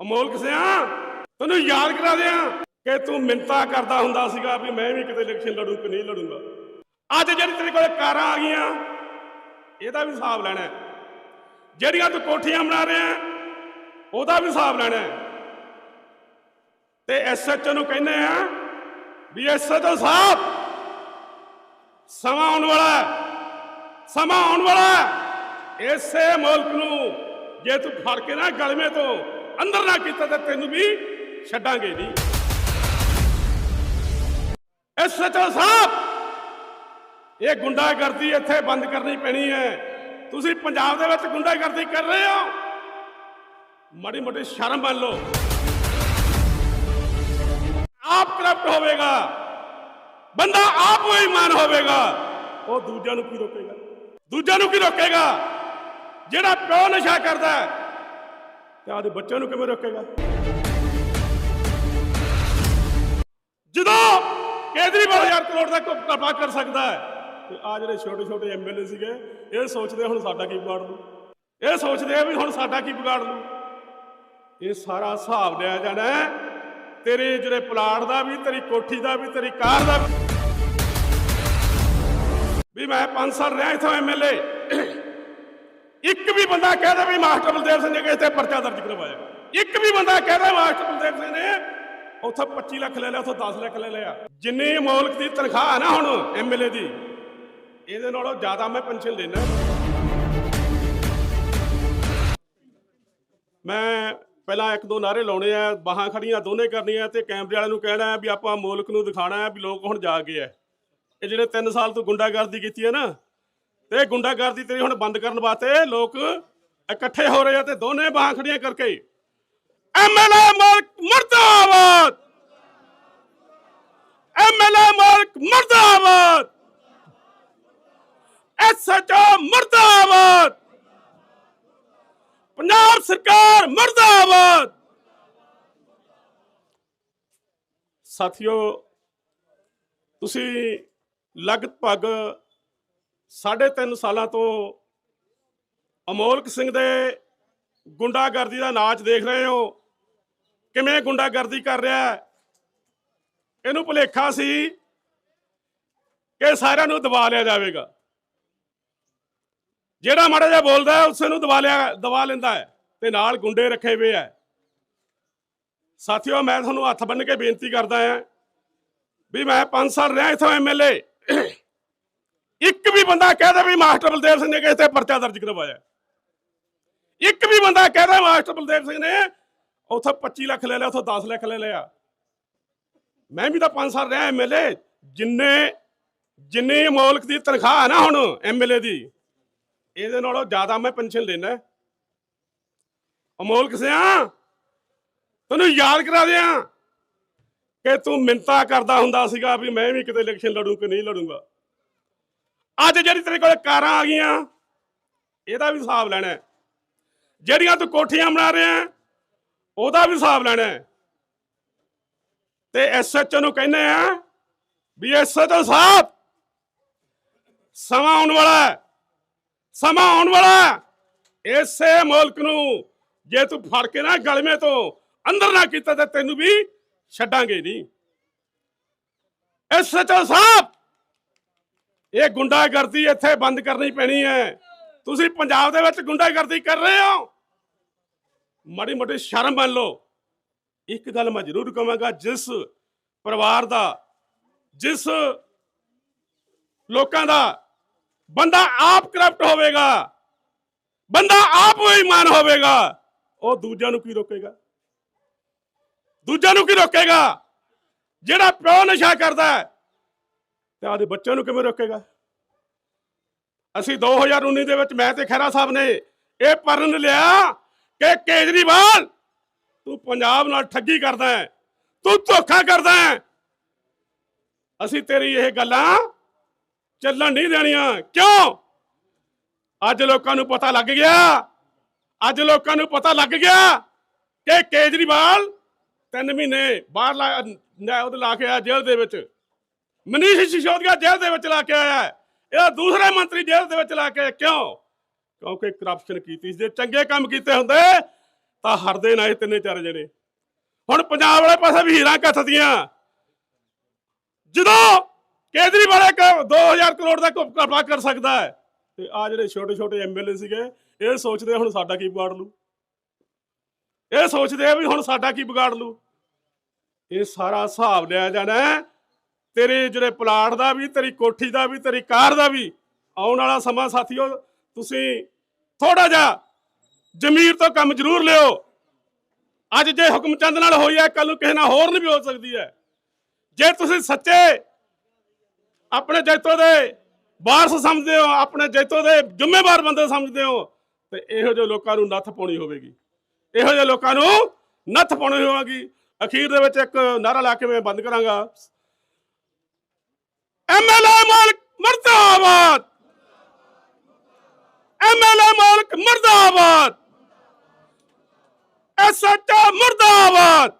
ਅਮੋਲਕ ਸਿਆ, ਤੈਨੂੰ ਯਾਦ ਕਰਾ ਦਿਆਂ ਕਿ ਤੂੰ ਮਿੰਤਾ ਕਰਦਾ ਹੁੰਦਾ ਸੀਗਾ ਵੀ ਮੈਂ ਵੀ ਕਿਤੇ ਇਲੈਕਸ਼ਨ ਲੜੂ ਕਿ ਨਹੀਂ ਲੜੂੰਗਾ। ਅੱਜ ਜਿਹੜੀ ਤੇਰੇ ਕੋਲ ਕਾਰਾਂ ਆ ਗਈਆਂ, ਇਹਦਾ ਵੀ ਹਿਸਾਬ ਲੈਣਾ ਜਿਹੜੀਆਂ ਤੂੰ ਕੋਠੀਆਂ ਬਣਾ ਰਿਹਾ ਉਹਦਾ ਵੀ ਹਿਸਾਬ ਲੈਣਾ ਹੈ। ਤੇ ਐਸਐਚਓ ਨੂੰ ਕਹਿੰਦੇ ਆ ਵੀ ਐਸਐਚਓ ਸਾਹਿਬ, ਸਮਾਂ ਆਉਣ ਵਾਲਾ ਸਮਾਂ ਆਉਣ ਵਾਲਾ ਇਸੇ ਮੁਲਕ ਨੂੰ ਜੇ ਤੂੰ ਫੜ ਕੇ ਨਾ ਗਲਮੇ ਤੋਂ ਅੰਦਰ ਨਾ ਕੀਤਾ ਤਾਂ ਤੈਨੂੰ ਵੀ ਛੱਡਾਂਗੇ ਨਹੀਂ। ਐਸਐਚਓ ਸਾਹਿਬ ਇਹ ਗੁੰਡਾਗਰਦੀ ਇੱਥੇ ਬੰਦ ਕਰਨੀ ਪੈਣੀ ਹੈ। ਤੁਸੀਂ ਪੰਜਾਬ ਦੇ ਵਿੱਚ ਗੁੰਡਾਗਰਦੀ ਕਰ ਰਹੇ ਹੋ। ਮਾੜੀ ਮੋਟੀ ਸ਼ਰਮ ਮੰਨ ਲਓ। ਆਪ ਕਰਪਟ ਹੋਵੇਗਾ। ਬੰਦਾ ਆਪ ਬੇਈਮਾਨ ਹੋਵੇਗਾ। ਉਹ ਦੂਜਿਆਂ ਨੂੰ ਕੀ ਰੋਕੇਗਾ? ਦੂਜਿਆਂ ਨੂੰ ਕੀ ਰੋਕੇਗਾ? ਜਿਹੜਾ ਪਿਓ ਨਸ਼ਾ ਕਰਦਾ ਹੈ ਤੇ ਆਦੇ ਬੱਚਿਆਂ ਨੂੰ ਕਿਵੇਂ ਰੋਕੇਗਾ? ਜਦੋਂ ਕੇਜਰੀਵਾਲ ਹਜ਼ਾਰ ਕਰੋੜ ਦਾ ਘਪਲਾ ਕਰ ਸਕਦਾ ਹੈ। ਤੇ ਆ ਜਿਹੜੇ ਛੋਟੇ ਛੋਟੇ ਐਮਐਲਏ ਸੀਗੇ ਇਹ ਸੋਚਦੇ ਹੁਣ ਸਾਡਾ ਕੀ ਵਿਗਾੜ ਲੂ ਇਹ ਸੋਚਦੇ ਆ ਵੀ ਹੁਣ ਸਾਡਾ ਕੀ ਵਿਗਾੜ ਲੂ ਇਹ ਸਾਰਾ ਹਿਸਾਬ ਲਿਆ ਜਾਣਾ ਤੇਰੇ ਜਿਹੜੇ ਪਲਾਟ ਦਾ ਵੀ ਤੇਰੀ ਕੋਠੀ ਦਾ ਵੀ ਤੇਰੀ ਕਾਰ ਦਾ ਵੀ। ਵੀ ਮੈਂ 5 ਸਾਲ ਰਿਹਾ ਇਥੋਂ ਐਮਐਲਏ ਇੱਕ ਵੀ ਬੰਦਾ ਕਹਿ ਦੇ ਵੀ ਮਾਸਟਰ ਬਲਦੇਵ ਸਿੰਘ ਨੇ ਇੱਥੇ ਪਰਚਾ ਦਰਜ ਕਰਵਾਇਆ। ਇੱਕ ਵੀ ਬੰਦਾ ਕਹਦਾ ਮਾਸਟਰ ਬਲਦੇਵ ਸਿੰਘ ਨੇ, ਉੱਥੋਂ 25 ਲੱਖ ਲੈ ਲਿਆ, ਉੱਥੋਂ 10 ਲੱਖ ਲੈ ਲਿਆ। ਜਿੰਨੀ ਮੌਲਕ ਦੀ ਤਨਖਾਹ ਹੈ ਨਾ ਹੁਣ ਐਮਐਲਏ ਦੀ, ਇਹਦੇ ਨਾਲੋਂ ਜ਼ਿਆਦਾ ਮੈਂ ਪੈਨਸ਼ਨ ਲੈਣਾ ਮੈਂ ਪਹਿਲਾਂ ਇੱਕ ਦੋ ਨਾਰੇ ਲਾਉਣੇ ਆ, ਬਾਹਾਂ ਖੜੀਆਂ ਦੋਨੇ ਕਰਨੀਆਂ ਤੇ ਕੈਮਰੇ ਵਾਲਿਆਂ ਨੂੰ ਕਹਿਣਾ ਹੈ ਵੀ ਆਪਾਂ ਮੁਲਕ ਨੂੰ ਦਿਖਾਣਾ ਹੈ ਵੀ ਲੋਕ ਹੁਣ ਜਾਗ ਗਏ ਆ। ਇਹ ਜਿਹੜੇ 3 ਸਾਲ ਤੋਂ ਗੁੰਡਾਗਰਦੀ ਕੀਤੀ ਹੈ ਨਾ ਤੇ ਇਹ ਗੁੰਡਾਗਰਦੀ ਤੇਰੀ ਹੁਣ ਬੰਦ ਕਰਨ ਵਾਸਤੇ ਲੋਕ ਇਕੱਠੇ ਹੋ ਰਹੇ ਆ ਤੇ ਦੋਨੇ ਬਾਹਾਂ ਖੜੀਆਂ ਕਰਕੇ। ਐਮਐਲਏ ਮੁਲਕ ਮੁਰਦਾਬਾਦ! ਐਮਐਲਏ ਮੁਲਕ ਮੁਰਦਾਬਾਦ! ਐਸਐਚਓ ਮੁਰਦਾਬਾਦ! ਪੰਜਾਬ ਸਰਕਾਰ ਮਰਦਾਬਾਦ! ਸਾਥੀਓ, ਤੁਸੀਂ ਲਗਭਗ 3.5 ਸਾਲਾਂ ਤੋਂ ਅਮੋਲਕ ਸਿੰਘ ਦੇ ਗੁੰਡਾਗਰਦੀ ਦਾ ਨਾਚ ਦੇਖ ਰਹੇ ਹੋ। ਕਿਵੇਂ ਗੁੰਡਾਗਰਦੀ ਕਰ ਰਿਹਾ ਹੈ? ਇਹਨੂੰ ਭੁਲੇਖਾ ਸੀ ਕਿ ਸਾਰਿਆਂ ਨੂੰ ਦਬਾ ਲਿਆ ਜਾਵੇਗਾ। ਜਿਹੜਾ ਮਾੜਾ ਜਿਹਾ ਬੋਲਦਾ ਹੈ, ਉਸੇ ਨੂੰ ਦਬਾ ਲਿਆ, ਦਬਾ ਲੈਂਦਾ ਹੈ ਤੇ ਨਾਲ ਗੁੰਡੇ ਰੱਖੇ ਹੋਏ ਆ ਸਾਥੀਓ, ਮੈਂ ਤੁਹਾਨੂੰ ਹੱਥ ਬੰਨ ਕੇ ਬੇਨਤੀ ਕਰਦਾ ਹਾਂ ਵੀ ਮੈਂ 5 ਸਾਲ ਰਿਹਾ ਇਥੋਂ ਐਮਐਲਏ ਇੱਕ ਵੀ ਬੰਦਾ ਕਹਦਾ ਵੀ ਮਾਸਟਰ ਬਲਦੇਵ ਸਿੰਘ ਨੇ ਕਿਸੇ ਤੇ ਪਰਚਾ ਦਰਜ ਕਰਵਾਇਆ। ਇੱਕ ਵੀ ਬੰਦਾ ਕਹਦਾ ਮਾਸਟਰ ਬਲਦੇਵ ਸਿੰਘ ਨੇ ਉਥੋਂ 25 ਲੱਖ ਲੈ ਲਿਆ, ਉਥੋਂ 10 ਲੱਖ ਲੈ ਲਿਆ। ਮੈਂ ਵੀ ਤਾਂ 5 ਸਾਲ ਰਿਹਾ ਐਮਐਲਏ ਜਿੰਨੇ, ਜਿੰਨੀ ਮੌਲਕ ਦੀ ਤਨਖਾਹ ਹੈ ਨਾ ਹੁਣ ਐਮਐਲਏ ਦੀ, ਇਹਦੇ ਨਾਲੋਂ ਜ਼ਿਆਦਾ ਮੈਂ ਪੈਨਸ਼ਨ ਲੈਣਾ ਅਮੋਲਕ ਸਿਆ ਤੈਨੂੰ ਯਾਦ ਕਰਾ ਦਿਆਂ ਕਿ ਤੂੰ ਮਿੰਤਾ ਕਰਦਾ ਹੁੰਦਾ ਸੀਗਾ ਵੀ ਮੈਂ ਵੀ ਕਿਤੇ ਇਲੈਕਸ਼ਨ ਲੜੂ ਕਿ ਨਹੀਂ ਲੜੂੰਗਾ। ਅੱਜ ਜਿਹੜੀ ਤੇਰੇ ਕੋਲ ਕਾਰਾਂ ਆ ਗਈਆਂ, ਇਹਦਾ ਵੀ ਹਿਸਾਬ ਲੈਣਾ ਹੈ। ਜਿਹੜੀਆਂ ਤੂੰ ਕੋਠੀਆਂ ਬਣਾ ਰਿਹਾ ਉਹਦਾ ਵੀ ਹਿਸਾਬ ਲੈਣਾ ਹੈ। ਤੇ ਐਸਐਚਓ ਨੂੰ ਕਹਿੰਦੇ ਆ ਵੀ ਐਸਐਚਓ ਸਾਹਿਬ ਸਮਾਂ ਆਉਣ ਵਾਲਾ ਸਮਾਂ ਆਉਣ ਵਾਲਾ ਇਸੇ ਮੁਲਕ ਨੂੰ ਜੇ ਤੂੰ ਫੜ ਕੇ ਨਾ ਗਲਮੇ ਤੋਂ ਅੰਦਰ ਨਾ ਕੀਤਾ, ਤੇ ਤੈਨੂੰ ਵੀ ਛੱਡਾਂਗੇ ਨਹੀਂ ਐਸਐਚਓ ਸਾਹਿਬ ਇਹ ਗੁੰਡਾਗਰਦੀ ਇੱਥੇ ਬੰਦ ਕਰਨੀ ਪੈਣੀ ਹੈ। ਤੁਸੀਂ ਪੰਜਾਬ ਦੇ ਵਿੱਚ ਗੁੰਡਾਗਰਦੀ ਕਰ ਰਹੇ ਹੋ। ਮਾੜੀ ਮੋਟੀ ਸ਼ਰਮ ਮੰਨ ਲਓ। ਇੱਕ ਗੱਲ ਮੈਂ ਜ਼ਰੂਰ ਕਹਾਂਗਾ, ਜਿਸ ਪਰਿਵਾਰ ਦਾ, ਜਿਸ ਲੋਕਾਂ ਦਾ ਬੰਦਾ ਆਪ ਕਰਪਟ ਹੋਵੇਗਾ, ਬੰਦਾ ਆਪ ਬੇਈਮਾਨ ਹੋਵੇਗਾ, ਉਹ ਦੂਜਿਆਂ ਨੂੰ ਕੀ ਰੋਕੇਗਾ? ਦੂਜਿਆਂ ਨੂੰ ਕੀ ਰੋਕੇਗਾ? ਜਿਹੜਾ ਪਿਓ ਨਸ਼ਾ ਕਰਦਾ ਹੈ, ਤੇ ਆਦੇ ਬੱਚਿਆਂ ਨੂੰ ਕਿਵੇਂ ਰੋਕੇਗਾ? ਅਸੀਂ 2019 ਦੇ ਵਿੱਚ ਮੈਂ ਤੇ ਖਹਿਰਾ ਸਾਹਿਬ ਨੇ ਇਹ ਪਰਨ ਲਿਆ ਕਿ ਕੇਜਰੀਵਾਲ, ਤੂੰ ਪੰਜਾਬ ਨਾਲ ਠੱਗੀ ਕਰਦਾ ਹੈ, ਤੂੰ ਧੋਖਾ ਕਰਦਾ ਹੈ। ਅਸੀਂ ਤੇਰੀ ਇਹ ਗੱਲਾਂ ਚੱਲਣ ਨਹੀਂ ਦੇਣੀਆਂ। ਕਿਉਂ? ਅੱਜ ਲੋਕਾਂ ਨੂੰ ਪਤਾ ਲੱਗ ਗਿਆ, ਅੱਜ ਲੋਕਾਂ ਨੂੰ ਪਤਾ ਲੱਗ ਗਿਆ ਕਿ ਕੇਜਰੀਵਾਲ ਤਿੰਨ ਮਹੀਨੇ ਬਾਹਰ ਲਾ ਉਹਦੇ ਲਾ ਕੇ ਆਇਆ ਜੇਲ੍ਹ ਦੇ ਵਿੱਚ। ਮਨੀਸ਼ ਸਿਸੋਦੀਆ ਜੇਲ੍ਹ ਦੇ ਵਿੱਚ ਲਾ ਕੇ ਆਇਆ ਇਹਦਾ ਦੂਸਰੇ ਮੰਤਰੀ ਜੇਲ੍ਹ ਦੇ ਵਿੱਚ ਲਾ ਕੇ ਕਿਉਂ? ਕਿਉਂਕਿ ਕਰਪਸ਼ਨ ਕੀਤੀ ਸੀ, ਜੇ ਚੰਗੇ ਕੰਮ ਕੀਤੇ ਹੁੰਦੇ, ਤਾਂ ਹਰਦੇ ਨਾ ਇਹ ਤਿੰਨੇ ਚਾਰ ਜਣੇ। ਹੁਣ ਪੰਜਾਬ ਵਾਲੇ ਪਾਸੇ ਵੀ ਹੀਰਾਂ ਕੱਥਦੀਆਂ ਜਦੋਂ ਕੇਜਰੀਵਾਲ ਇੱਕ 2000 ਕਰੋੜ ਦਾ ਘਪਲਾ ਕਰ ਸਕਦਾ ਹੈ, ਤੇ ਆ ਜਿਹੜੇ ਛੋਟੇ ਛੋਟੇ ਐਮਐਲਏ ਸੀਗੇ, ਇਹ ਸੋਚਦੇ ਹੁਣ ਸਾਡਾ ਕੀ ਵਿਗਾੜ ਲੂ ਇਹ ਸੋਚਦੇ ਆ ਵੀ ਹੁਣ ਸਾਡਾ ਕੀ ਵਿਗਾੜ ਲੂ ਇਹ ਸਾਰਾ ਹਿਸਾਬ ਲਿਆ ਜਾਣਾ ਤੇਰੇ ਜਿਹੜੇ ਪਲਾਟ ਦਾ ਵੀ, ਤੇਰੀ ਕੋਠੀ ਦਾ ਵੀ, ਤੇਰੀ ਕਾਰ ਦਾ ਵੀ ਆਉਣ ਵਾਲਾ ਸਮਾਂ ਸਾਥੀਓ, ਤੁਸੀਂ ਥੋੜਾ ਜਿਹਾ ਜ਼ਮੀਰ ਤੋਂ ਕੰਮ ਜ਼ਰੂਰ ਲਿਓ। ਅੱਜ ਜੇ ਹੁਕਮ ਚੰਦ ਨਾਲ ਹੋਈ ਹੈ ਕੱਲ ਨੂੰ ਕਿਸੇ ਨਾਲ ਹੋਰ ਨਹੀਂ ਵੀ ਹੋ ਸਕਦੀ ਹੈ। ਜੇ ਤੁਸੀਂ ਸੱਚੇ ਆਪਣੇ ਜੈਤੋ ਦੇ ਵਾਰਸ ਸਮਝਦੇ ਹੋ, ਆਪਣੇ ਜੈਤੋ ਦੇ ਜ਼ਿੰਮੇਵਾਰ ਬੰਦੇ ਸਮਝਦੇ ਹੋ, ਤੇ ਇਹੋ ਜਿਹੇ ਲੋਕਾਂ ਨੂੰ ਨੱਥ ਪਾਉਣੀ ਹੋਵੇਗੀ। ਇਹੋ ਜਿਹੇ ਲੋਕਾਂ ਨੂੰ ਨੱਥ ਪਾਉਣੀ ਹੋਵੇਗੀ। ਅਖੀਰ ਦੇ ਵਿੱਚ ਇੱਕ ਨਾਰਾ ਲਾ ਕੇ ਮੈਂ ਬੰਦ ਕਰਾਂਗਾ। ਐਮਐਲਏ ਮਾਲਕ ਮਰਦਾਬਾਦ। ਐਮਐਲਏ ਮਾਲਕ ਮਰਦਾਬਾਦ। ਐਸਐਚਓ ਮਰਦਾਬਾਦ।